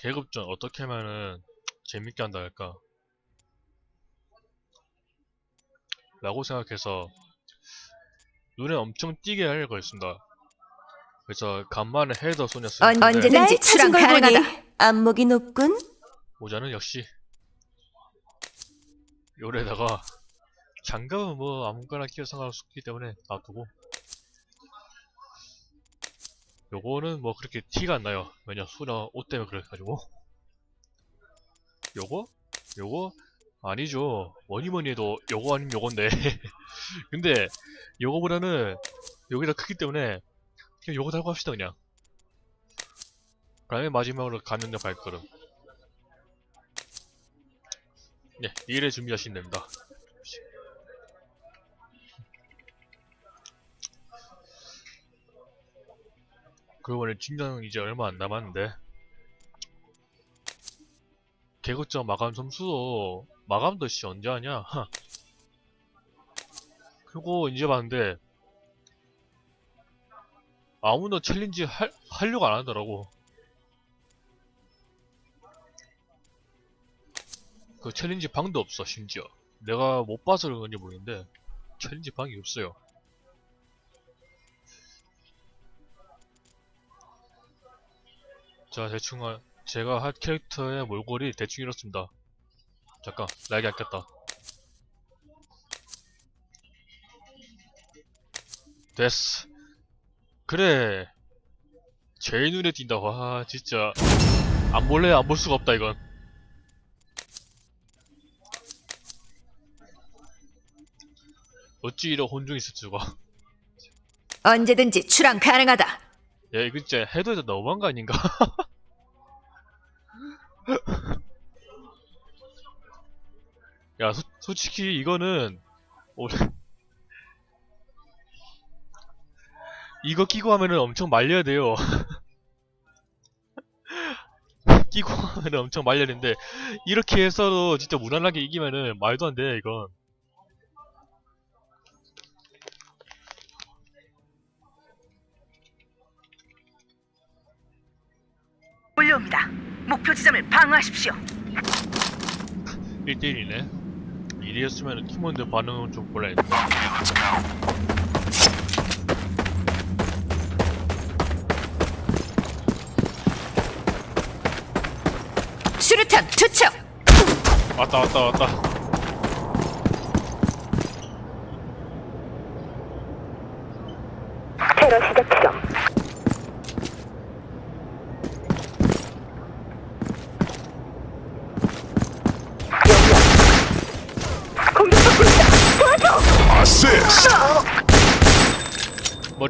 계급전 어떻게 하면은 재밌게 한다 할까? 라고 생각해서 눈에 엄청 띄게 하려고 했습니다. 그래서 간만에 헤더 소녀 언, 쓰는데 언제든지 찾은 걸 보니 가능하다. 안목이 높군. 모자는 역시 요래다가 장갑은 뭐 아무거나 끼워 상관없기 때문에 놔두고 요거는 뭐 그렇게 티가 안 나요 왜냐 소녀 옷 때문에 그래가지고 요거? 요거? 아니죠 뭐니 뭐니 해도 요거 아니면 요건데 근데 요거보다는 여기가 크기 때문에 그냥 요거 달고 합시다 그냥 그 다음에 마지막으로 감염력 발걸음 네, 일에 준비하시면 됩니다. 그러고 보니 진장 이제 얼마 안 남았는데 개그점 마감 점수도 마감도 씨 언제 하냐? 하. 그리고 이제 봤는데 아무나 챌린지 할, 하려고 안 하더라고. 그 챌린지 방도 없어 심지어 내가 못 봐서 그런 건지 모르겠는데 챌린지 방이 없어요 자 대충 하- 제가 할 캐릭터의 몰골이 대충 이렇습니다. 잠깐 날개 안 꼈다. 됐어. 그래. 제일 눈에 띈다. 와 진짜. 안 볼래? 안 볼 수가 없다 이건. 어찌 이런 혼종이 있을 수가 언제든지 출항 가능하다. 야 이거 진짜 해도 해도 너무한 거 아닌가? 야 소, 솔직히 이거는 올- 이거 끼고 하면은 엄청 말려야 돼요. 끼고 하면은 엄청 말려야 되는데 이렇게 해서도 진짜 무난하게 이기면은 말도 안 돼 이건 몰려옵니다. 목표 지점을 방어하십시오. 1대1이네 이랬으면 팀원들 반응은 좀 볼라 했는데 수류탄 투척. 왔다 왔다 왔다 테러 시작 지점.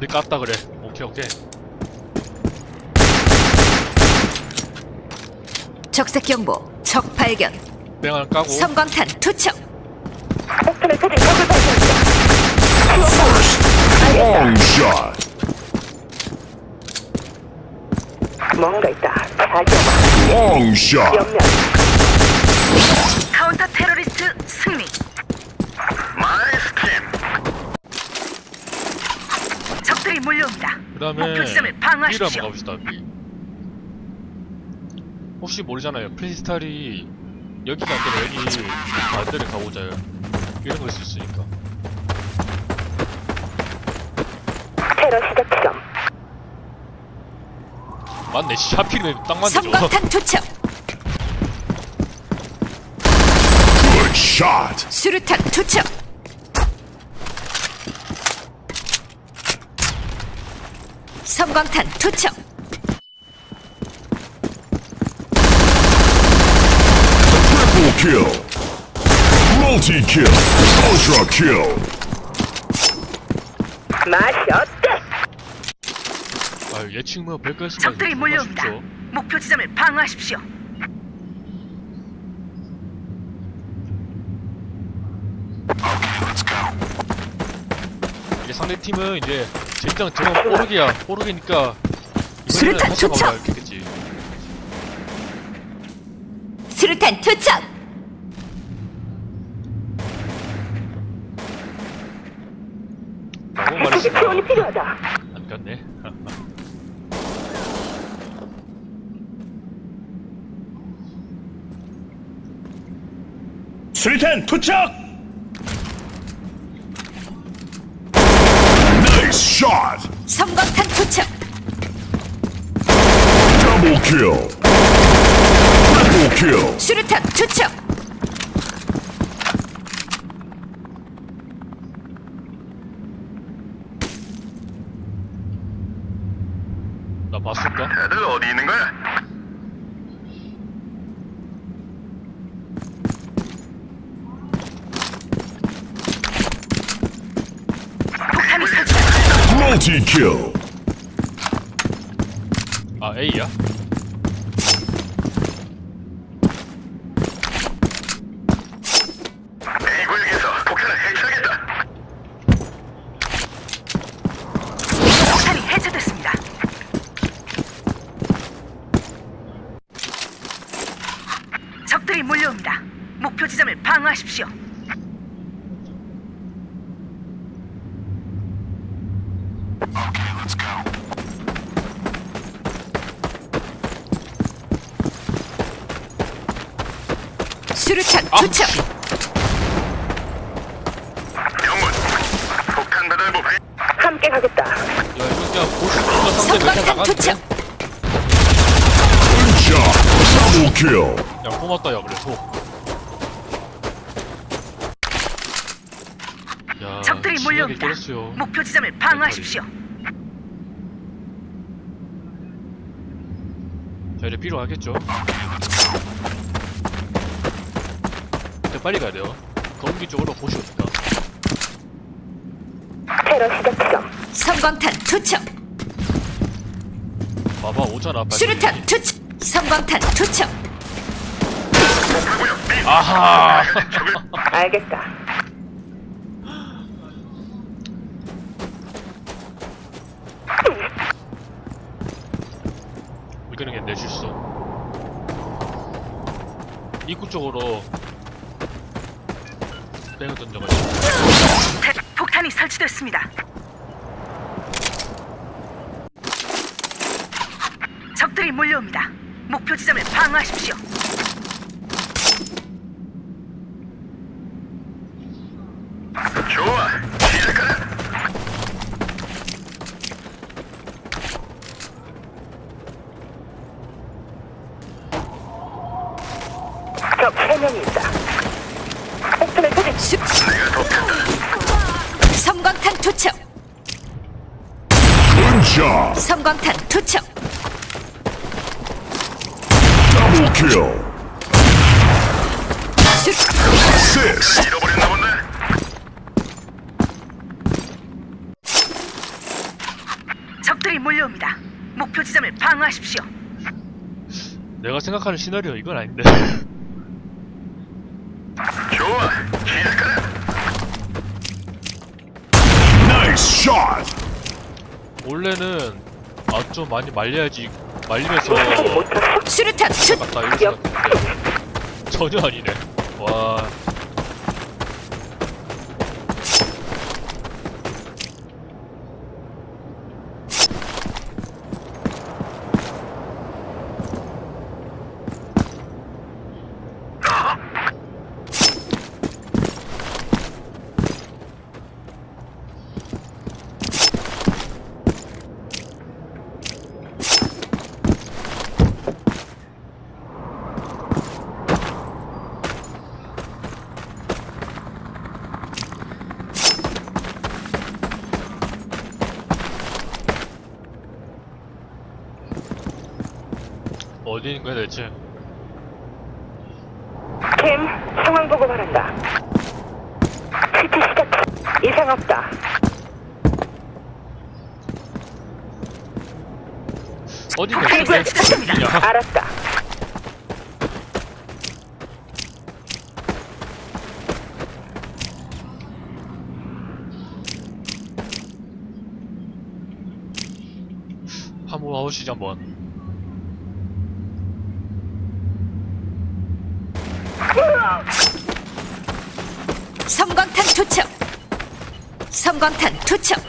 머리 깠다 그래 오케이 오케이 적색 경보. 적 발견. 뺑을 까고 섬광탄 투척. 폭탄을 터진 적을 발견했다. Long shot. 뭔가 있다. Long shot. 옆면. 카운터 테러리스트 승리. 적들이 몰려옵니다. 그 다음에 목표 지점을 방어하십시오. 한번 가봅시다 B 혹시 모르잖아요 프리스타일이 여기가 안 되면 여기 반대를 가보자요 이런 거 있을 수 있으니까 테러 시작 지점. 맞네 씨 하필이면 딱 맞네 저거 섬광탄 투척. Good shot. 수류탄 투척. 섬광탄 투척. Triple kill. Multi kill. Ultra kill. 맛이 어때? 아유 예측 뭐 별거 있으면 적들이. 쉽죠. 목표 지점을 방어하십시오. 상대 팀은 이제 진짜 저건 뽀르기야 뽀르기니까 수류탄 이번에는 투척! 가겠지 수류탄 투척! 라고 말했습 지원이 필요하다. 안 갔네 수리탄 투척! Nice shot. 섬광탄 투척. Double kill. Triple kill. 수류탄 투척. 나 봤을까? 다들 어디 있는 거야? Kill. 아 A야? A 구역에서 폭탄을 해체하겠다. 폭탄이 해체됐습니다. 적들이 몰려옵니다. 목표 지점을 방어하십시오. 수류탄 아, 투척. 씨. 영문 폭탄 배달부 배 함께 가겠다. 야 이거 그냥 보수가 상대 shot. Double kill. 야 고맙다 야 그래도 야 적들이 몰려옵니다. 때렸어요 목표 지점을 방어하십시오. 자 이제 필요하겠죠 빨리 가야 돼요 검기 쪽으로 보시 없다 테러 시작 지점. 섬광탄 투척. 봐봐 오잖아 빨리 수류탄 투척. 섬광탄 투척. 아하 알겠다. 이거는 그냥 내 실수 입구 쪽으로 뺑을 던져가지고 폭탄이 설치됐습니다. 적들이 몰려옵니다. 목표 지점을 방어하십시오. 좋아 시작하라. 적 3명이 있다. 투척. Job. 섬광탄 투척. 수... Assist. 잃어버렸나 본데. 적들이 몰려옵니다. 목표 지점을 방어하십시오. 내가 생각하는 시나리오 이건 아닌데 원래는 아 좀 많이 말려야지 말리면서. 수류탄 투... 맞다 이렇게 생각했는데. 전혀 아니네. 와 어디 있는 거야 대체 캠 상황 보고 말한다. 시트 시작. 이상 없다. 어디 있어 설치됐습니다. 어디냐 알았다. 한번 와보시죠 한번 섬광탄 투척. 섬광탄 투척.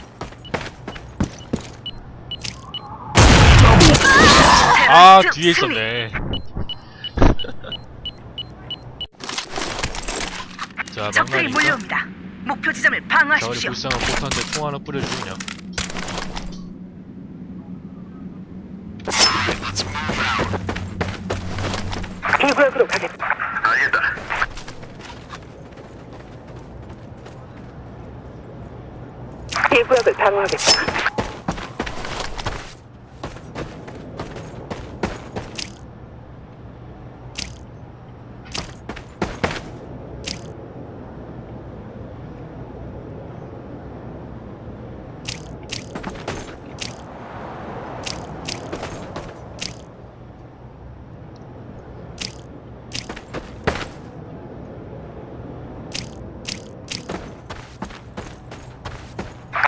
아 뒤에. 있었네 자 적들이 막나니까 몰려옵니다. 목표 지점을 방어하십시오. 불쌍한 폭탄데 총 하나 뿌려주고 그냥 이 구역으로 가겠다. 이 구역을 방어하겠다.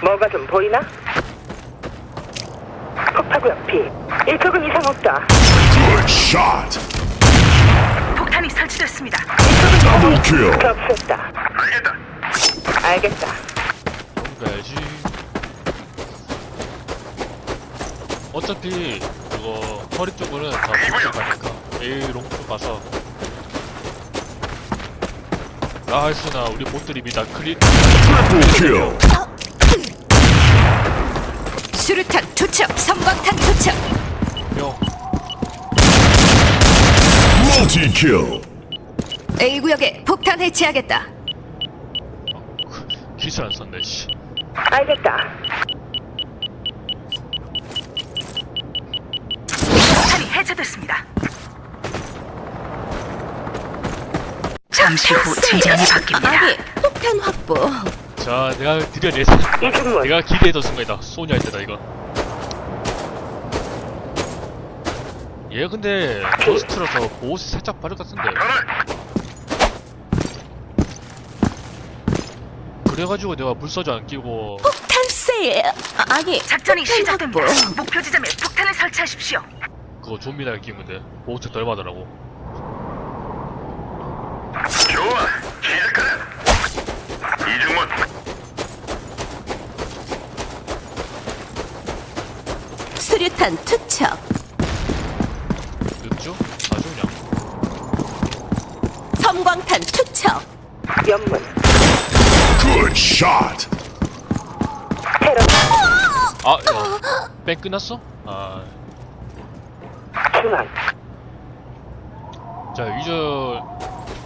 뭐가 좀 보이나? 폭파구역 B. 이쪽은 이상 없다. Good shot. 폭탄이 설치됐습니다. Double kill. 접수했다. 알겠다. 알겠다. 가야지 어차피 그거 허리 쪽으로는 다 붙을 가니까 A롱 쪽 가서 나이스 나 우리 보트리 미다 크리 Triple kill. 수류탄 투척, 섬광탄 투척. 명 Multi kill. A 구역에 폭탄 해체하겠다. 기술 안 썼네 씨 알겠다. 폭탄이 해체됐습니다. 잠시 후 진영이 바뀝니다. 아니, 폭탄 확보. 자, 내가 드디어 이중문. 내가 기대했던 순간이다. 소녀할 때다 이거. 얘 근데 버스트라서 보스 살짝 빠를 것 같은데. 그래가지고 내가 불사조 안 끼고 폭탄 세일. 아, 아니, 작전이 폭탄 시작됩니다. 확보. 목표 지점에 폭탄을 설치하십시오. 그거 좀비 날 끼면 돼. 보스 덜 받으라고. 좋아. 시작하라. 이중문. 수류탄 투척. 늦죠? 아주 그냥. 섬광탄 투척. 연문. Good shot. 테러. 아, 야. 뺑 끝났어? 아, 중앙. 자 유저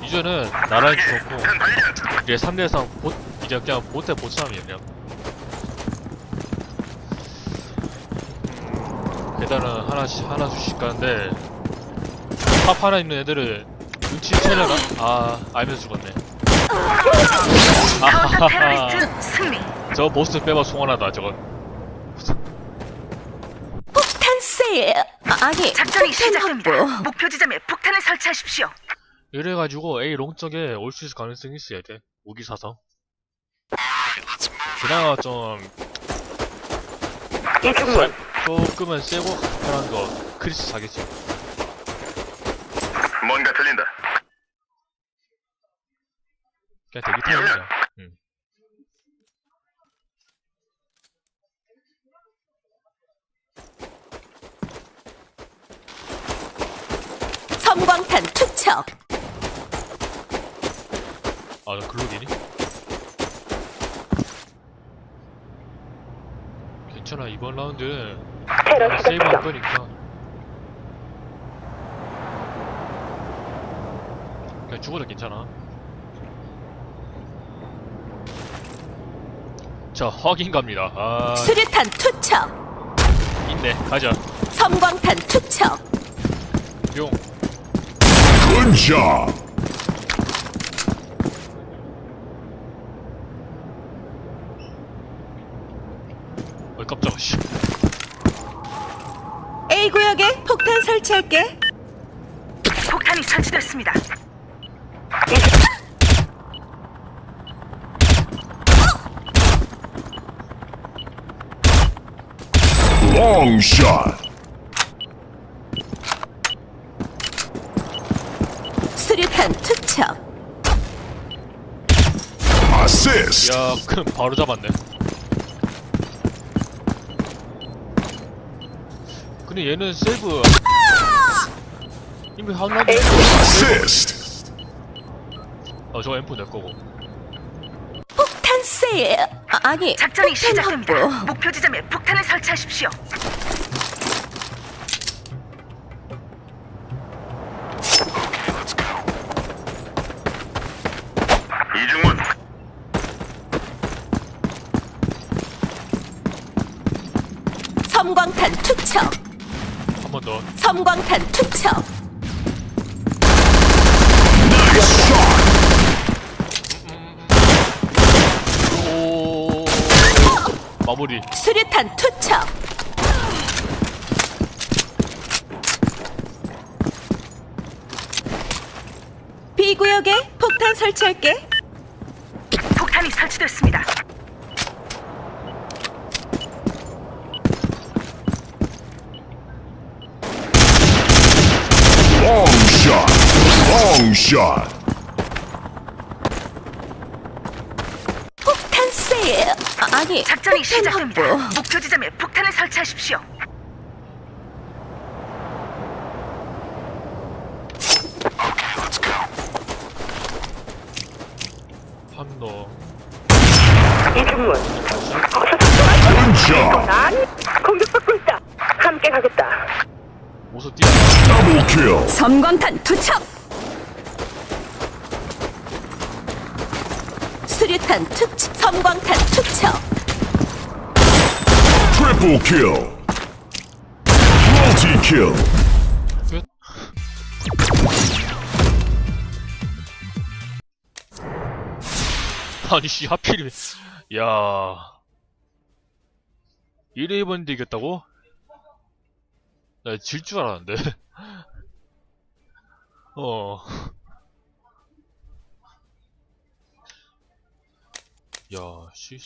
유저는 좋고 큰 발견. 이제 3대3 보 이제 그냥 보트 보쌈이에요 그냥. 계단은 하나씩 하나 수씩 가는데 팝 하나 있는 애들을 눈치 채려나? 아 알면서 죽었네. 카운터 아하하 테러리스트 승리. 저 보스 빼봐 송환하다 저건. 폭탄 세일. 아, 아니, 작전이 폭탄 시작됩니다. 확보. 목표 지점에 폭탄을 설치하십시오. 이래가지고 A 롱 쪽에 올 수 있을 가능성이 있어야 돼. 무기 사서. 그나마 좀. 조금은 세고 편한 거 크리스 사겠지. 뭔가 들린다. 그냥 대기 타면 그냥. 응. 섬광탄 투척. 아, 나 글록이니? 괜찮아, 이번 라운드는 테러 시작 세이브 할 지점. 거니까. 그냥 죽어도 괜찮아. 자, 확인 갑니다. 아, 수류탄 투척. 있네. 가자. 섬광탄 투척. 용. Good job. 어, 깜짝아, 씨. A 구역에 폭탄 설치할게. 폭탄이 설치됐습니다. Long shot. 수류탄 투척. Assist. 야, 그럼 바로 잡았네. 근데 얘는 세이브 이미 한 라운드 Assist. 아어 저거 M4 내 거고 폭탄 세일. 아, 아니, 작전이 폭탄 시작됩니다. 목표 지점에 폭탄을 설치하십시오. 섬광탄 투척. 한 번 더 섬광탄 투척. 오 마무리 수류탄 투척. B구역에 폭탄 설치할게. 폭탄이 설치됐습니다. Long shot. Long shot. 폭탄 세일. 아, 아니, 작전이 폭탄 시작됩니다. 확보. 목표 지점에 폭탄을 설치하십시오. Good job. 공격받고 있다. 함께 가겠다. 어서 뛰어 Double kill. 섬광탄 투척. 수류탄 투척. 섬광탄 투척. Triple kill. Multi kill. 끝 아니 씨 하필이면 야 1회 2번인데 이겼다고? 나 질 줄 알았는데 어 야, 씨.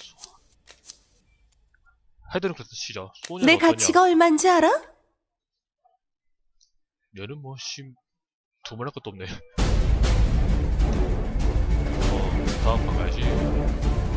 헤드는 그래서 진짜 소녀가 내? 가치가 얼마인지 알아? 얘는 뭐, 씨, 두말할 것도 없네. 어, 다음 방 가야지.